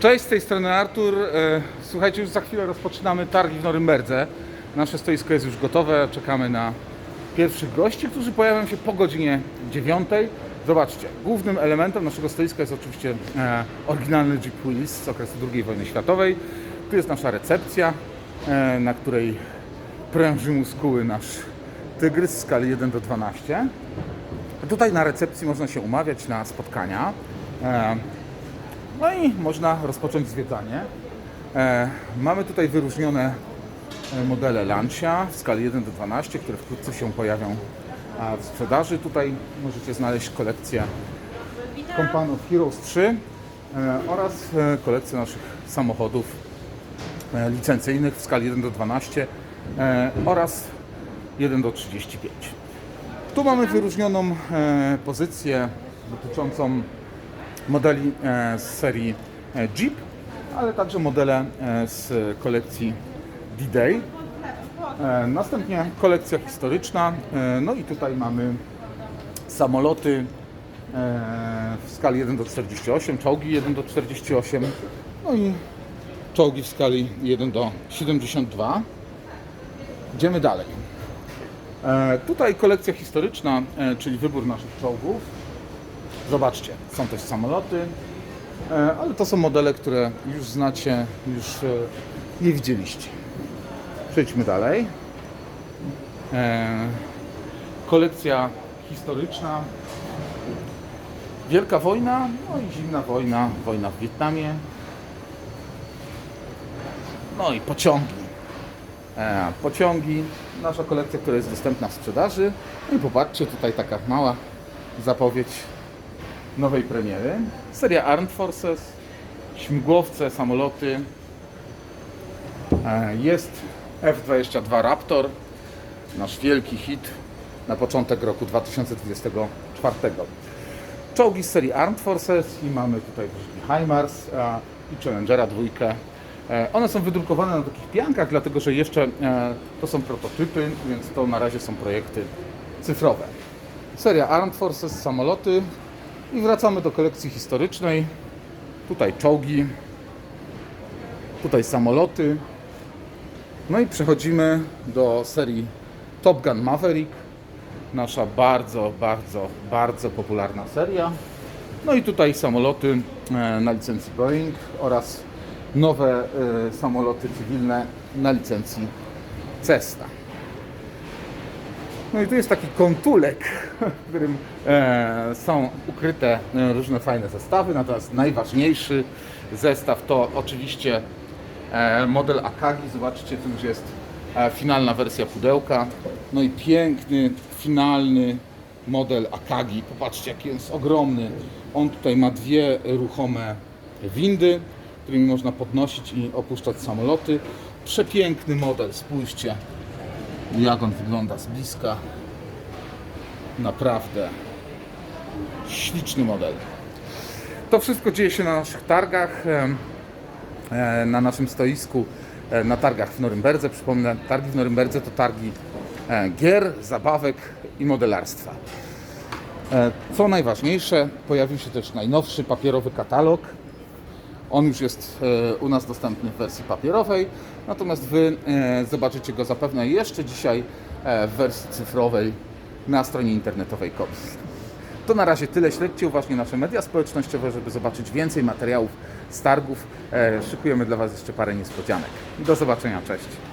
Cześć, z tej strony Artur. E, Słuchajcie, już za chwilę rozpoczynamy targi w Norymberdze. Nasze stoisko jest już gotowe, czekamy na pierwszych gości, którzy pojawią się po godzinie 9. Zobaczcie, głównym elementem naszego stoiska jest oczywiście e, oryginalny Jeep Wheels z okresu II wojny światowej. Tu jest nasza recepcja, e, na której pręży muskuły nasz tygrys w skali 1 do 12. Tutaj na recepcji można się umawiać na spotkania. No i można rozpocząć zwiedzanie. E, mamy tutaj wyróżnione e, modele Lancia w skali 1 do 12, które wkrótce się pojawią w sprzedaży. Tutaj możecie znaleźć kolekcję kompanów Heroes 3 e, oraz kolekcję naszych samochodów licencyjnych w skali 1 do 12 e, oraz 1 do 35. Tu mamy wyróżnioną pozycję dotyczącą modeli e, z serii e, Jeep, ale także modele e, z kolekcji D-Day. Następnie kolekcja historyczna, no i tutaj mamy samoloty w skali 1 do 48, czołgi 1 do 48, no i czołgi w skali 1 do 72. Idziemy dalej. Tutaj kolekcja historyczna, czyli wybór naszych czołgów. Zobaczcie, są też samoloty, e, ale to są modele, które już znacie, już je widzieliście. Przejdźmy dalej. E, Kolekcja historyczna. Wielka wojna, no i zimna wojna, wojna w Wietnamie. No i pociągi. E, pociągi, nasza kolekcja, która jest dostępna w sprzedaży. No i popatrzcie, tutaj taka mała zapowiedź nowej premiery. Seria Armed Forces, śmigłowce, samoloty. E, Jest F-22 Raptor, nasz wielki hit na początek roku 2024. Czołgi z serii Armed Forces i mamy tutaj HIMARS a, i Challengera dwójkę. E, One są wydrukowane na takich piankach, dlatego że jeszcze e, to są prototypy, więc to na razie są projekty cyfrowe. Seria Armed Forces, samoloty i wracamy do kolekcji historycznej. Tutaj czołgi, tutaj samoloty. No i przechodzimy do serii Top Gun Maverick. Nasza bardzo, bardzo, bardzo popularna seria. No i tutaj samoloty e, na licencji Boeing oraz nowe e, samoloty cywilne na licencji Cessna. No i tu jest taki kontulek, w którym e, są ukryte e, różne fajne zestawy, natomiast najważniejszy zestaw to oczywiście e, model Akagi. Zobaczcie, tu już jest finalna wersja pudełka. No i piękny, finalny model Akagi. Popatrzcie, jaki jest ogromny. On tutaj ma dwie ruchome windy, którymi można podnosić i opuszczać samoloty. Przepiękny model, spójrzcie jak on wygląda z bliska. Naprawdę śliczny model. To wszystko dzieje się na naszych targach, e, na naszym stoisku, e, na targach w Norymberdze. Przypomnę, targi w Norymberdze to targi e, gier, zabawek i modelarstwa. Co najważniejsze, pojawił się też najnowszy papierowy katalog. On już jest e, u nas dostępny w wersji papierowej, natomiast Wy e, zobaczycie go zapewne jeszcze dzisiaj e, w wersji cyfrowej na stronie internetowej KOPS. To na razie tyle. Śledźcie uważnie nasze media społecznościowe, żeby zobaczyć więcej materiałów z targów. Szykujemy dla Was jeszcze parę niespodzianek. Do zobaczenia, cześć.